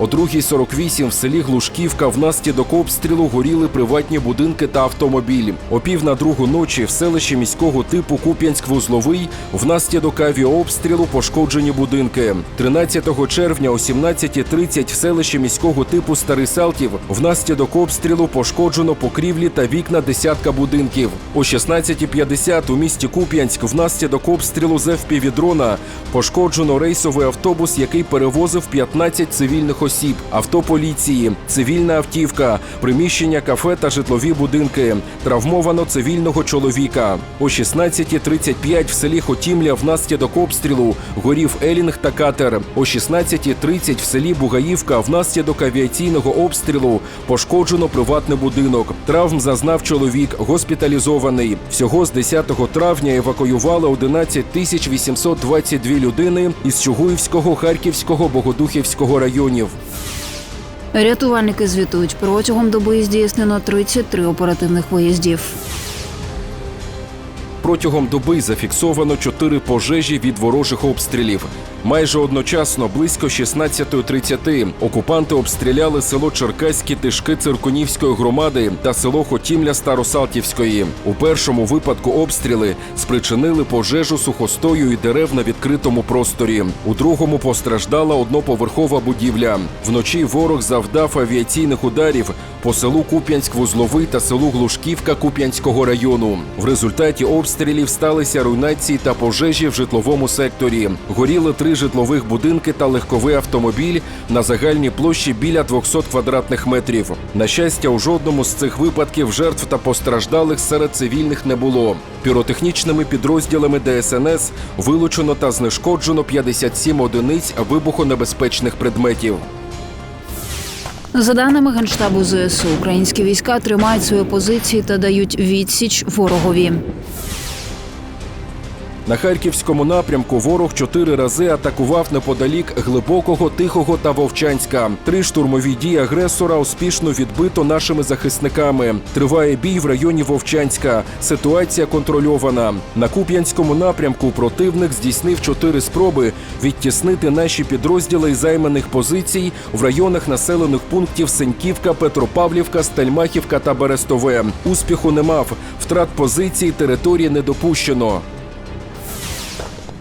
О 2.48 в селі Глушківка внаслідок обстрілу горіли приватні будинки та автомобілі. О пів на другу ночі в селищі міського типу Куп'янськ-Вузловий внаслідок авіаобстрілу пошкоджені будинки. 13 червня о 17.30 в селищі міського типу Старий Салтів внаслідок обстрілу пошкоджено покрівлі та вікна десятка будинків. О 16.50 у місті Куп'янськ внаслідок обстрілу з FPV-дрона пошкоджено рейсовий автобус, який перевозив 15 цивільних осіб, авто поліції, цивільна автівка, приміщення кафе та житлові будинки. Травмовано цивільного чоловіка. О 16.35 в селі Хотімля внаслідок обстрілу горів Елінг та катер. О 16.30 в селі Бугаївка внаслідок авіаційного обстрілу пошкоджено приватний будинок. Травм зазнав чоловік, госпіталізований. Всього з 10 травня евакуювали 11 тисяч 822 людини із Чугуївського, Харківського, Богодухівського районів. Рятувальники звітують протягом доби здійснено 33 оперативних виїздів. Протягом доби зафіксовано чотири пожежі від ворожих обстрілів. Майже одночасно, близько 16.30, окупанти обстріляли село Черкаські Тишки Циркунівської громади та село Хотімля Старосалтівської. У першому випадку обстріли спричинили пожежу сухостою і дерев на відкритому просторі. У другому постраждала одноповерхова будівля. Вночі ворог завдав авіаційних ударів по селу Куп'янськ-Вузловий та селу Глушківка Куп'янського району. В результаті обстрілів сталися руйнації та пожежі в житловому секторі. Горіли три житлових будинки та легковий автомобіль на загальній площі біля 200 квадратних метрів. На щастя, у жодному з цих випадків жертв та постраждалих серед цивільних не було. Піротехнічними підрозділами ДСНС вилучено та знешкоджено 57 одиниць вибухонебезпечних предметів. За даними генштабу ЗСУ, українські війська тримають свої позиції та дають відсіч ворогові. На харківському напрямку ворог чотири рази атакував неподалік глибокого, тихого та вовчанська. Три штурмові дії агресора успішно відбито нашими захисниками. Триває бій в районі Вовчанська. Ситуація контрольована. На Куп'янському напрямку противник здійснив чотири спроби відтіснити наші підрозділи із займаних позицій в районах населених пунктів Сеньківка, Петропавлівка, Стельмахівка та Берестове. Успіху не мав. Втрат позицій території не допущено.